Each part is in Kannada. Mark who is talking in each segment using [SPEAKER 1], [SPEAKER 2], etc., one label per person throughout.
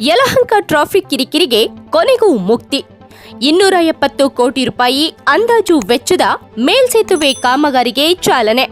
[SPEAKER 1] ಯಲಹಂಕ ಟ್ರಾಫಿಕ್ ಕಿರಿಕಿರಿಗೆ ಕೊನೆಗೂ ಮುಕ್ತಿ. ಇನ್ನೂರ ಎಪ್ಪತ್ತು ಕೋಟಿ ರೂಪಾಯಿ ಅಂದಾಜು ವೆಚ್ಚದ ಮೇಲ್ಸೇತುವೆ ಕಾಮಗಾರಿಗೆ ಚಾಲನೆ.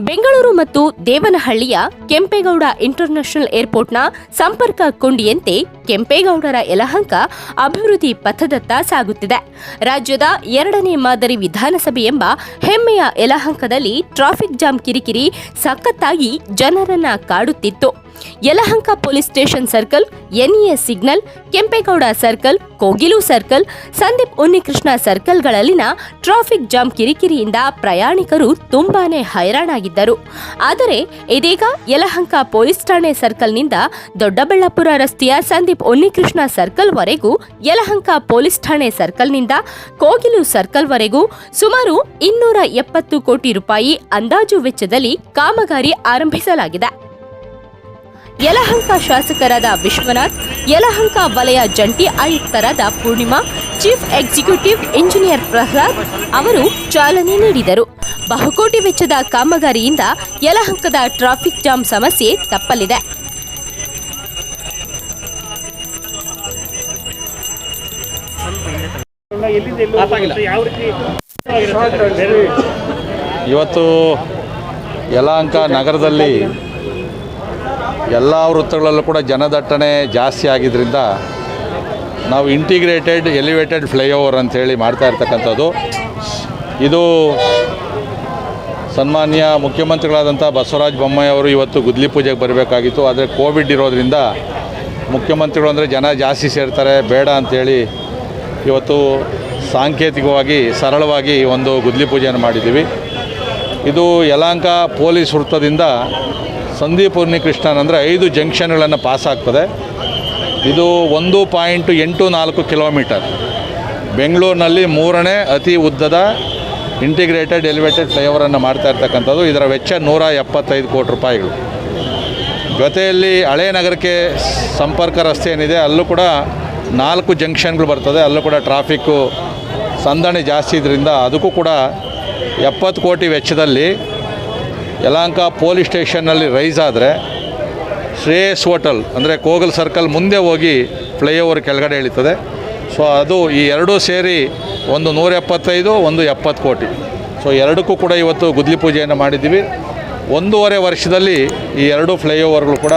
[SPEAKER 1] ಬೆಂಗಳೂರು ಮತ್ತು ದೇವನಹಳ್ಳಿಯ ಕೆಂಪೇಗೌಡ ಇಂಟರ್ನ್ಯಾಷನಲ್ ಏರ್ಪೋರ್ಟ್ನ ಸಂಪರ್ಕ ಕೊಂಡಿಯಂತೆ ಕೆಂಪೇಗೌಡರ ಯಲಹಂಕ ಅಭಿವೃದ್ಧಿ ಪಥದತ್ತ ಸಾಗುತ್ತಿದೆ. ರಾಜ್ಯದ ಎರಡನೇ ಮಾದರಿ ವಿಧಾನಸಭೆ ಎಂಬ ಹೆಮ್ಮೆಯ ಯಲಹಂಕದಲ್ಲಿ ಟ್ರಾಫಿಕ್ ಜಾಮ್ ಕಿರಿಕಿರಿ ಸಖತ್ತಾಗಿ ಜನರನ್ನ ಕಾಡುತ್ತಿತ್ತು. Yelahanka police station circle, NEA signal, Kempegowda circle, Kogilu circle, Sandeep Unnikrishna ಸರ್ಕಲ್ಗಳಲ್ಲಿನ traffic jam ಕಿರಿಕಿರಿಯಿಂದ ಪ್ರಯಾಣಿಕರು ತುಂಬಾನೇ ಹೈರಾಣಾಗಿದ್ದರು. ಆದರೆ ಇದೀಗ ಯಲಹಂಕ ಪೊಲೀಸ್ ಠಾಣೆ ಸರ್ಕಲ್ನಿಂದ ದೊಡ್ಡಬಳ್ಳಾಪುರ ರಸ್ತೆಯ ಸಂದೀಪ್ ಉನ್ನಿಕೃಷ್ಣ ಸರ್ಕಲ್ವರೆಗೂ ಯಲಹಂಕ ಪೊಲೀಸ್ ಠಾಣೆ ಸರ್ಕಲ್ನಿಂದ ಕೋಗಿಲು ಸರ್ಕಲ್ವರೆಗೂ ಸುಮಾರು ಇನ್ನೂರ ಎಪ್ಪತ್ತು ಕೋಟಿ ರೂಪಾಯಿ ಅಂದಾಜು ವೆಚ್ಚದಲ್ಲಿ ಕಾಮಗಾರಿ ಆರಂಭಿಸಲಾಗಿದೆ. ಯಲಹಂಕ ಶಾಸಕರಾದ ವಿಶ್ವನಾಥ್, ಯಲಹಂಕ ವಲಯ ಜಂಟಿ ಆಯುಕ್ತರಾದ Poornima, chief executive engineer Prahlad ಅವರು ಚಾಲನೆ ನೀಡಿದರು. ಬಹುಕೋಟಿ ವೆಚ್ಚದ ಕಾಮಗಾರಿಯಿಂದ ಯಲಹಂಕದ ಟ್ರಾಫಿಕ್ ಜಾಮ್ ಸಮಸ್ಯೆ ತಪ್ಪಲಿದೆ.
[SPEAKER 2] ಇವತ್ತು ಯಲಹಂಕ ನಗರದಲ್ಲಿ ಎಲ್ಲ ವೃತ್ತಗಳಲ್ಲೂ ಕೂಡ ಜನದಟ್ಟಣೆ ಜಾಸ್ತಿ ಆಗಿದ್ದರಿಂದ ನಾವು ಇಂಟಿಗ್ರೇಟೆಡ್ ಎಲಿವೇಟೆಡ್ ಫ್ಲೈಓವರ್ ಅಂತೇಳಿ ಮಾಡ್ತಾ ಇರ್ತಕ್ಕಂಥದ್ದು. ಇದು ಸನ್ಮಾನ್ಯ ಮುಖ್ಯಮಂತ್ರಿಗಳಾದಂಥ ಬಸವರಾಜ ಬೊಮ್ಮಾಯಿ ಅವರು ಇವತ್ತು ಗುದ್ಲಿ ಪೂಜೆಗೆ ಬರಬೇಕಾಗಿತ್ತು. ಆದರೆ ಕೋವಿಡ್ ಇರೋದರಿಂದ ಮುಖ್ಯಮಂತ್ರಿಗಳು ಅಂದರೆ ಜನ ಜಾಸ್ತಿ ಸೇರ್ತಾರೆ ಬೇಡ ಅಂಥೇಳಿ ಇವತ್ತು ಸಾಂಕೇತಿಕವಾಗಿ, ಸರಳವಾಗಿ ಒಂದು ಗುದ್ಲಿ ಪೂಜೆಯನ್ನು ಮಾಡಿದ್ದೀವಿ. ಇದು ಯಲಾಂಕ ಪೊಲೀಸ್ ವೃತ್ತದಿಂದ ಸಂದೀಪ್ ಉನ್ನಿಕೃಷ್ಣನ್ ಅಂದರೆ ಐದು ಜಂಕ್ಷನ್ಗಳನ್ನು ಪಾಸ್ ಆಗ್ತದೆ. ಇದು ಒಂದು ಪಾಯಿಂಟ್ ಎಂಟು ನಾಲ್ಕು ಕಿಲೋಮೀಟರ್. ಬೆಂಗಳೂರಿನಲ್ಲಿ ಮೂರನೇ ಅತಿ ಉದ್ದದ ಇಂಟಿಗ್ರೇಟೆಡ್ ಎಲಿವೇಟೆಡ್ ಫ್ಲೈಓವರನ್ನು ಮಾಡ್ತಾ ಇರ್ತಕ್ಕಂಥದ್ದು. ಇದರ ವೆಚ್ಚ ನೂರ ಎಪ್ಪತ್ತೈದು ಕೋಟಿ ರೂಪಾಯಿಗಳು. ಜೊತೆಯಲ್ಲಿ ಹಳೆ ನಗರಕ್ಕೆ ಸಂಪರ್ಕ ರಸ್ತೆ ಏನಿದೆ, ಅಲ್ಲೂ ಕೂಡ ನಾಲ್ಕು ಜಂಕ್ಷನ್ಗಳು ಬರ್ತದೆ. ಅಲ್ಲೂ ಕೂಡ ಟ್ರಾಫಿಕ್ಕು ಸಂದಣಿ ಜಾಸ್ತಿ ಇದರಿಂದ ಅದಕ್ಕೂ ಕೂಡ ಎಪ್ಪತ್ತು ಕೋಟಿ ವೆಚ್ಚದಲ್ಲಿ ಯಲಹಂಕ ಪೊಲೀಸ್ ಸ್ಟೇಷನ್ನಲ್ಲಿ ರೈಸ್ ಆದರೆ ಶ್ರೇಯಸ್ ಹೋಟೆಲ್, ಅಂದರೆ ಕೋಗಲ್ ಸರ್ಕಲ್ ಮುಂದೆ ಹೋಗಿ ಫ್ಲೈಓವರ್ ಕೆಳಗಡೆ ಇಳಿತದೆ. ಸೊ ಅದು ಈ ಎರಡೂ ಸೇರಿ ಒಂದು ನೂರ ಎಪ್ಪತ್ತೈದು ಒಂದು ಎಪ್ಪತ್ತು ಕೋಟಿ. ಸೊ ಎರಡಕ್ಕೂ ಕೂಡ ಇವತ್ತು ಗುದ್ಲಿ ಪೂಜೆಯನ್ನು ಮಾಡಿದ್ದೀವಿ. ಒಂದೂವರೆ ವರ್ಷದಲ್ಲಿ ಈ ಎರಡು ಫ್ಲೈಓವರ್ಗಳು ಕೂಡ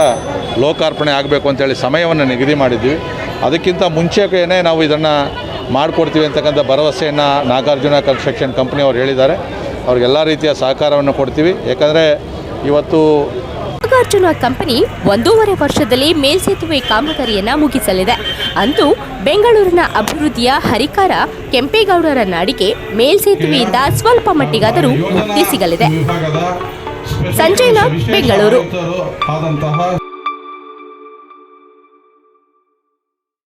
[SPEAKER 2] ಲೋಕಾರ್ಪಣೆ ಆಗಬೇಕು ಅಂತೇಳಿ ಸಮಯವನ್ನು ನಿಗದಿ ಮಾಡಿದ್ದೀವಿ. ಅದಕ್ಕಿಂತ ಮುಂಚೆಗೇನೆ ನಾವು ಇದನ್ನು ಮಾಡಿಕೊಡ್ತೀವಿ ಅಂತಕ್ಕಂಥ ಭರವಸೆಯನ್ನು ನಾಗಾರ್ಜುನ ಕನ್ಸ್ಟ್ರಕ್ಷನ್ ಕಂಪ್ನಿಯವರು ಹೇಳಿದ್ದಾರೆ. ಅವ್ರಿಗೆಲ್ಲ ರೀತಿಯ ಸಹಕಾರವನ್ನು ಕೊಡ್ತೀವಿ. ಯಾಕಂದರೆ ಇವತ್ತು
[SPEAKER 1] ನಾಗಾರ್ಜುನ ಕಂಪನಿ ಒಂದೂವರೆ ವರ್ಷದಲ್ಲಿ ಮೇಲ್ಸೇತುವೆ ಕಾಮಗಾರಿಯನ್ನು ಮುಗಿಸಲಿದೆ. ಅಂದು ಬೆಂಗಳೂರಿನ ಅಭಿವೃದ್ಧಿಯ ಹರಿಕಾರ ಕೆಂಪೇಗೌಡರ ನಾಡಿಗೆ ಮೇಲ್ಸೇತುವೆಯಿಂದ ಸ್ವಲ್ಪ ಮಟ್ಟಿಗಾದರೂ ಮುಕ್ತಿ ಸಿಗಲಿದೆ. ಸಂಜಯ್ ಬೆಂಗಳೂರು.